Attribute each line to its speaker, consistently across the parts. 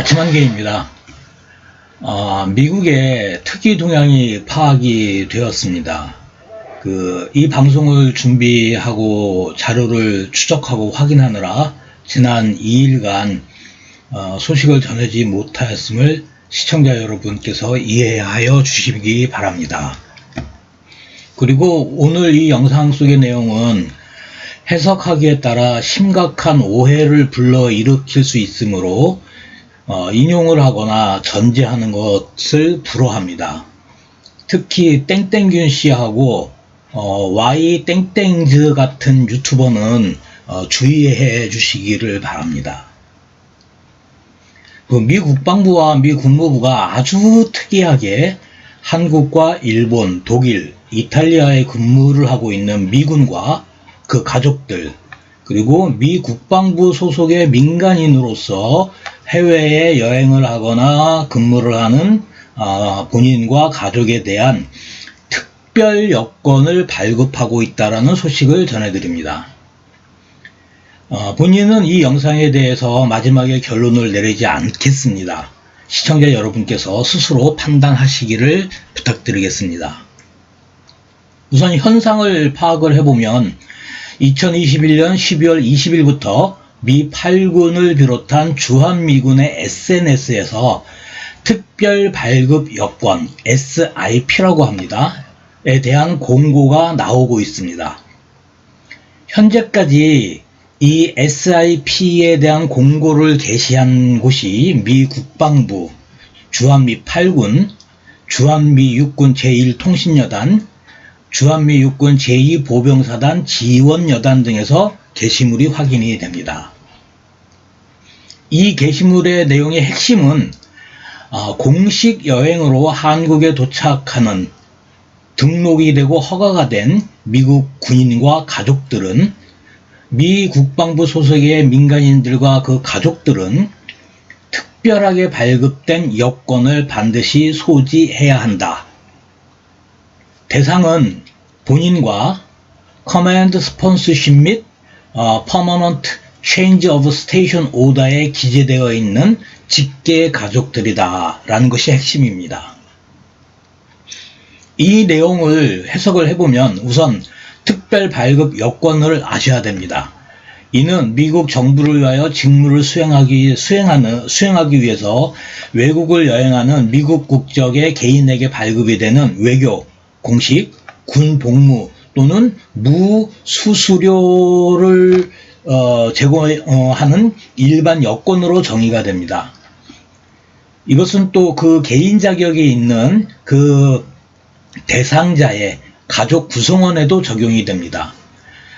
Speaker 1: 아침 한개입니다. 어, 미국의 특이 동향이 파악이 되었습니다. 그, 이 방송을 준비하고 자료를 추적하고 확인하느라 지난 2일간 어, 소식을 전하지 못하였음을 시청자 여러분께서 이해하여 주시기 바랍니다. 그리고 오늘 이 영상 속의 내용은 해석하기에 따라 심각한 오해를 불러일으킬 수 있으므로 어, 인용을 하거나 전제하는 것을 불허합니다. 특히 땡땡균 씨하고 어, Y 땡땡즈 같은 유튜버는 어, 주의해 주시기를 바랍니다. 그 미 국방부와 미 국무부가 아주 특이하게 한국과 일본, 독일, 이탈리아에 근무를 하고 있는 미군과 그 가족들, 그리고 미 국방부 소속의 민간인으로서 해외에 여행을 하거나 근무를 하는 아, 본인과 가족에 대한 특별 여건을 발급하고 있다는 소식을 전해드립니다. 어, 본인은 이 영상에 대해서 마지막에 결론을 내리지 않겠습니다. 시청자 여러분께서 스스로 판단하시기를 부탁드리겠습니다. 우선 현상을 파악을 해보면 2021년 12월 20일부터 미 8군을 비롯한 주한미군의 SNS에서 특별 발급 여권 SIP라고 합니다. 에 대한 공고가 나오고 있습니다. 현재까지 이 SIP에 대한 공고를 게시한 곳이 미 국방부, 주한미 8군, 주한미 육군 제1통신여단, 주한미 육군 제2보병사단 지원여단 등에서 게시물이 확인이 됩니다. 이 게시물의 내용의 핵심은 아, 공식 여행으로 한국에 도착하는 등록이 되고 허가가 된 미국 군인과 가족들은 미 국방부 소속의 민간인들과 그 가족들은 특별하게 발급된 여권을 반드시 소지해야 한다. 대상은 본인과 커맨드 스폰서십 및 어, 퍼머넌트 체인지 오브 스테이션 오더에 기재되어 있는 직계 가족들이다 라는 것이 핵심입니다. 이 내용을 해석을 해보면 우선 특별 발급 여건을 아셔야 됩니다. 이는 미국 정부를 위하여 직무를 수행하기, 수행하는, 수행하기 위해서 외국을 여행하는 미국 국적의 개인에게 발급이 되는 외교, 공식, 군 복무 또는 무수수료를 어, 제공하는 일반 여건으로 정의가 됩니다. 이것은 또 그 개인 자격이 있는 그 대상자의 가족 구성원에도 적용이 됩니다.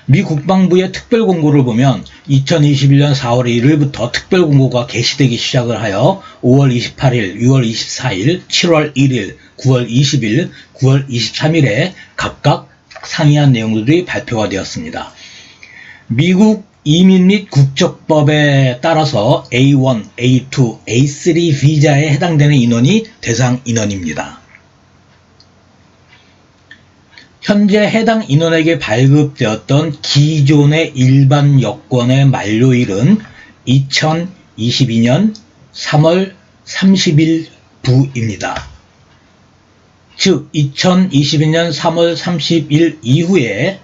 Speaker 1: 미 국방부의 특별 공고를 보면 2021년 4월 1일부터 특별 공고가 게시되기 시작을 하여 5월 28일, 6월 24일, 7월 1일, 9월 20일, 9월 23일에 각각 상이한 내용들이 발표가 되었습니다. 미국 이민 및 국적법에 따라서 A1, A2, A3 비자에 해당되는 인원이 대상 인원입니다. 현재 해당 인원에게 발급되었던 기존의 일반 여권의 만료일은 2022년 3월 30일 부입니다. 즉 2022년 3월 30일 이후에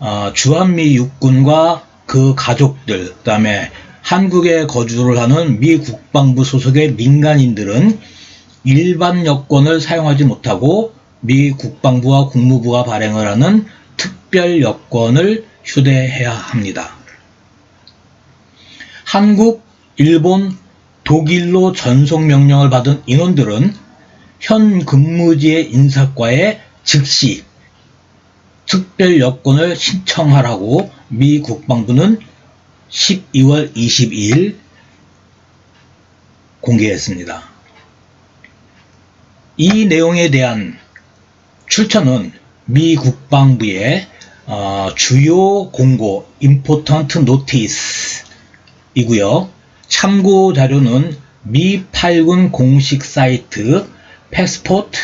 Speaker 1: 어, 주한미 육군과 그 가족들 그 다음에 한국에 거주를 하는 미 국방부 소속의 민간인들은 일반 여권을 사용하지 못하고 미 국방부와 국무부가 발행을 하는 특별 여권을 휴대해야 합니다. 한국, 일본, 독일로 전속 명령을 받은 인원들은 현 근무지의 인사과에 즉시 특별 여권을 신청하라고 미 국방부는 12월 22일 공개했습니다. 이 내용에 대한 출처는 미 국방부의 어, 주요 공고 Important Notice 이고요. 참고 자료는 미 8군 공식 사이트 패스포트,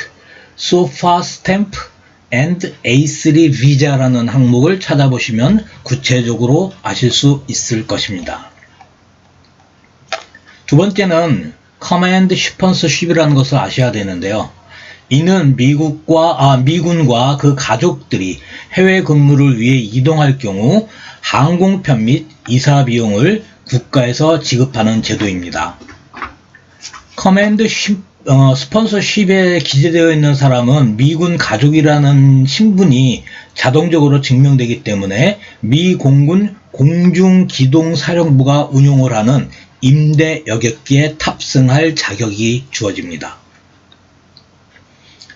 Speaker 1: 소파 스탬프 and A3 비자라는 항목을 찾아보시면 구체적으로 아실 수 있을 것입니다. 두 번째는 커맨드 슈퍼스쉽이라는 것을 아셔야 되는데요. 이는 미국과 아, 미군과 그 가족들이 해외 근무를 위해 이동할 경우 항공편 및 이사 비용을 국가에서 지급하는 제도입니다. 커맨드 슈, 어, 스폰서십에 기재되어 있는 사람은 미군 가족이라는 신분이 자동적으로 증명되기 때문에 미 공군 공중기동사령부가 운용을 하는 임대 여객기에 탑승할 자격이 주어집니다.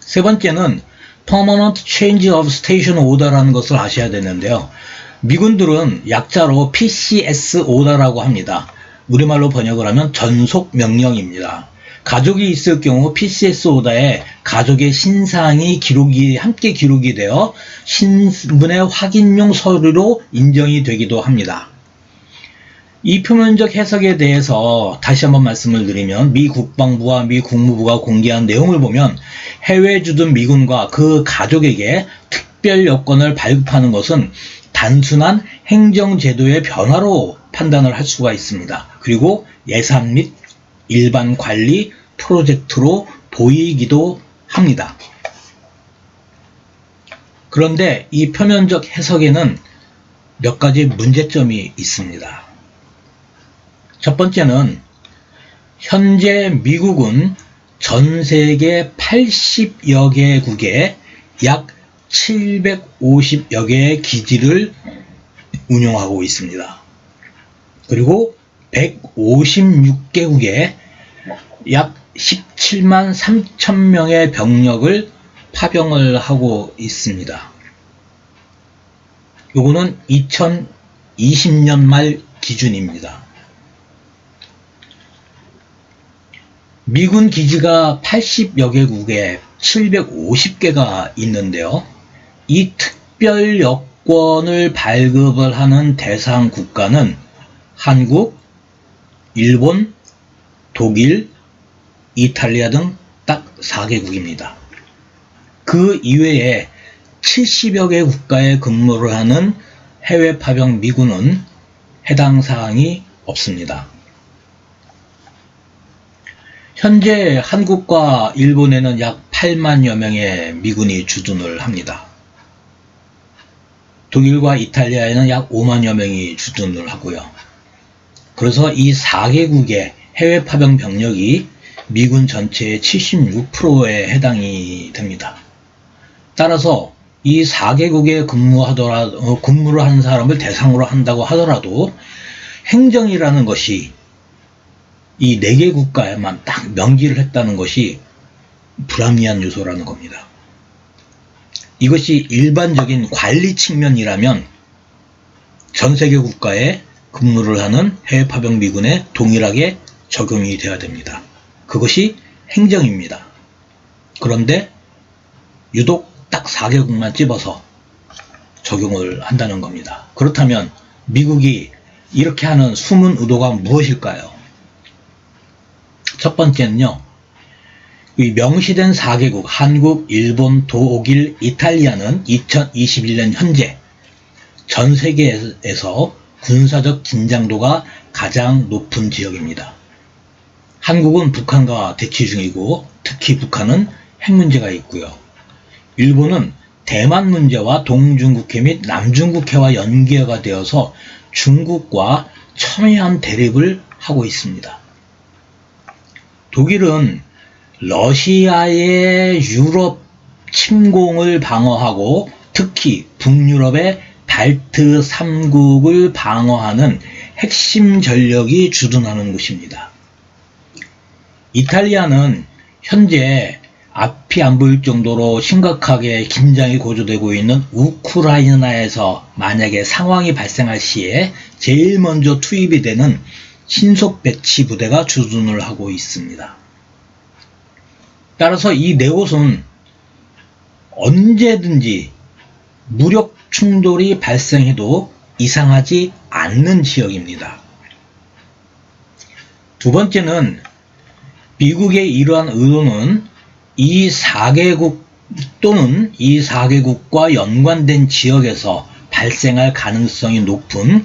Speaker 1: 세 번째는 Permanent Change of Station Order라는 것을 아셔야 되는데요. 미군들은 약자로 PCS 오더라고 합니다. 우리말로 번역을 하면 전속 명령입니다. 가족이 있을 경우 PCS 오더에 가족의 신상이 기록이 함께 기록이 되어 신분의 확인용 서류로 인정이 되기도 합니다. 이 표면적 해석에 대해서 다시 한번 말씀을 드리면 미 국방부와 미 국무부가 공개한 내용을 보면 해외 주둔 미군과 그 가족에게 특별 여건을 발급하는 것은 단순한 행정제도의 변화로 판단을 할 수가 있습니다. 그리고 예산 및 일반 관리 프로젝트로 보이기도 합니다. 그런데 이 표면적 해석에는 몇 가지 문제점이 있습니다. 첫 번째는 현재 미국은 전 세계 80여 개국에 약 750여 개의 기지를 운영하고 있습니다. 그리고 156개국에 약 17만 3천 명의 병력을 파병을 하고 있습니다. 요거는 2020년 말 기준입니다. 미군 기지가 80여 개국에 750개가 있는데요. 이 특별 여권을 발급을 하는 대상 국가는 한국, 일본, 독일, 이탈리아 등 딱 4개국입니다. 그 이외에 70여 개 국가에 근무를 하는 해외 파병 미군은 해당 사항이 없습니다. 현재 한국과 일본에는 약 8만여 명의 미군이 주둔을 합니다. 독일과 이탈리아에는 약 5만여 명이 주둔을 하고요. 그래서 이 4개국의 해외 파병 병력이 미군 전체의 76%에 해당이 됩니다. 따라서 이 4개국에 근무하더라, 어, 근무를 하는 사람을 대상으로 한다고 하더라도 행정이라는 것이 이네개 국가에만 딱 명기를 했다는 것이 불합리한 요소라는 겁니다. 이것이 일반적인 관리 측면이라면 전 세계 국가에 근무를 하는 해외 파병 미군에 동일하게 적용이 되어야 됩니다. 그것이 행정입니다. 그런데 유독 딱 4개국만 집어서 적용을 한다는 겁니다. 그렇다면 미국이 이렇게 하는 숨은 의도가 무엇일까요? 첫 번째는요. 이 명시된 4개국 한국, 일본, 독일, 이탈리아는 2021년 현재 전 세계에서 군사적 긴장도가 가장 높은 지역입니다. 한국은 북한과 대치 중이고 특히 북한은 핵 문제가 있고요. 일본은 대만 문제와 동중국해 및 남중국해와 연계가 되어서 중국과 첨예한 대립을 하고 있습니다. 독일은 러시아의 유럽 침공을 방어하고 특히 북유럽의 발트 3국을 방어하는 핵심 전력이 주둔하는 곳입니다. 이탈리아는 현재 앞이 안 보일 정도로 심각하게 긴장이 고조되고 있는 우크라이나에서 만약에 상황이 발생할 시에 제일 먼저 투입이 되는 신속 배치 부대가 주둔을 하고 있습니다. 따라서 이 네 곳은 언제든지 무력 충돌이 발생해도 이상하지 않는 지역입니다. 두 번째는 미국의 이러한 의도는 이 4개국 또는 이 4개국과 연관된 지역에서 발생할 가능성이 높은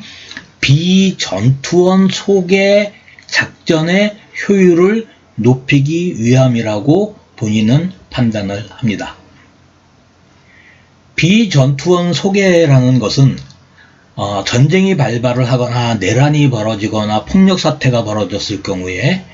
Speaker 1: 비전투원 속의 작전의 효율을 높이기 위함이라고 본인은 판단을 합니다. 비전투원 소개라는 것은 어, 전쟁이 발발을 하거나 내란이 벌어지거나 폭력 사태가 벌어졌을 경우에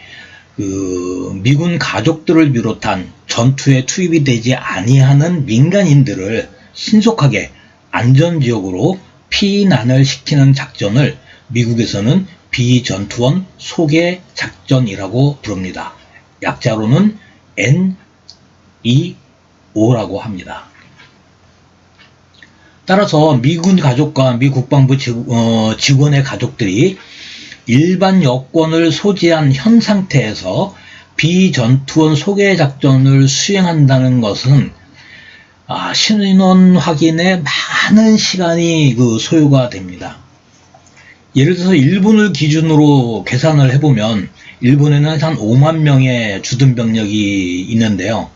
Speaker 1: 그 미군 가족들을 비롯한 전투에 투입이 되지 아니하는 민간인들을 신속하게 안전지역으로 피난을 시키는 작전을 미국에서는 비전투원 소개 작전이라고 부릅니다. 약자로는 NEO라고 합니다. 따라서 미군 가족과 미 국방부 어, 직원의 가족들이 일반 여권을 소지한 현 상태에서 비전투원 소개 작전을 수행한다는 것은 아, 신원 확인에 많은 시간이 그 소요가 됩니다. 예를 들어서 일본을 기준으로 계산을 해보면 일본에는 한 5만 명의 주둔 병력이 있는데요.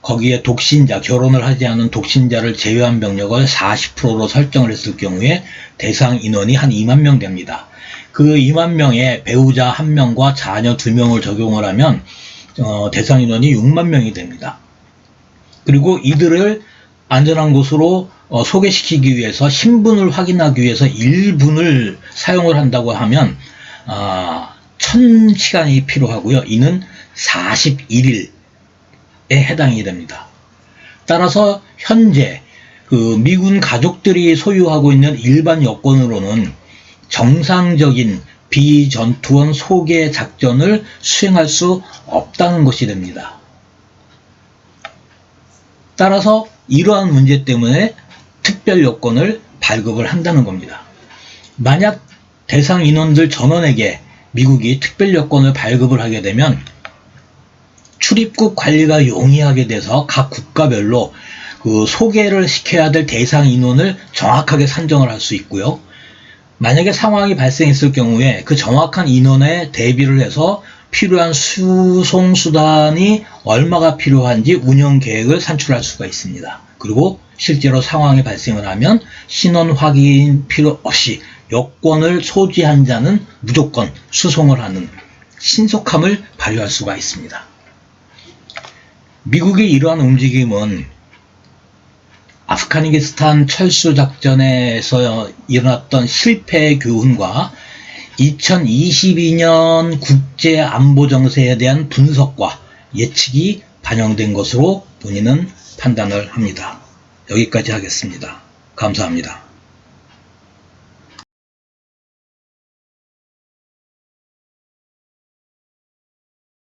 Speaker 1: 거기에 독신자, 결혼을 하지 않은 독신자를 제외한 병력을 40%로 설정을 했을 경우에 대상 인원이 한 2만 명 됩니다. 그 2만 명의 배우자 1명과 자녀 2명을 적용을 하면 어, 대상 인원이 6만 명이 됩니다. 그리고 이들을 안전한 곳으로 어, 소개시키기 위해서 신분을 확인하기 위해서 1분을 사용을 한다고 하면 아, 1000시간이 필요하고요. 이는 41일에 해당이 됩니다. 따라서 현재 그 미군 가족들이 소유하고 있는 일반 여권으로는 정상적인 비전투원 소개 작전을 수행할 수 없다는 것이 됩니다. 따라서 이러한 문제 때문에 특별 여권을 발급을 한다는 겁니다. 만약 대상 인원들 전원에게 미국이 특별 여권을 발급을 하게 되면 출입국 관리가 용이하게 돼서 각 국가별로 그 소개를 시켜야 될 대상 인원을 정확하게 산정을 할 수 있고요. 만약에 상황이 발생했을 경우에 그 정확한 인원에 대비를 해서 필요한 수송 수단이 얼마가 필요한지 운영 계획을 산출할 수가 있습니다. 그리고 실제로 상황이 발생을 하면 신원 확인 필요 없이 여권을 소지한 자는 무조건 수송을 하는 신속함을 발휘할 수가 있습니다. 미국의 이러한 움직임은 아프가니스탄 철수 작전에서 일어났던 실패의 교훈과 2022년 국제 안보 정세에 대한 분석과 예측이 반영된 것으로 본인은 판단을 합니다. 여기까지 하겠습니다. 감사합니다.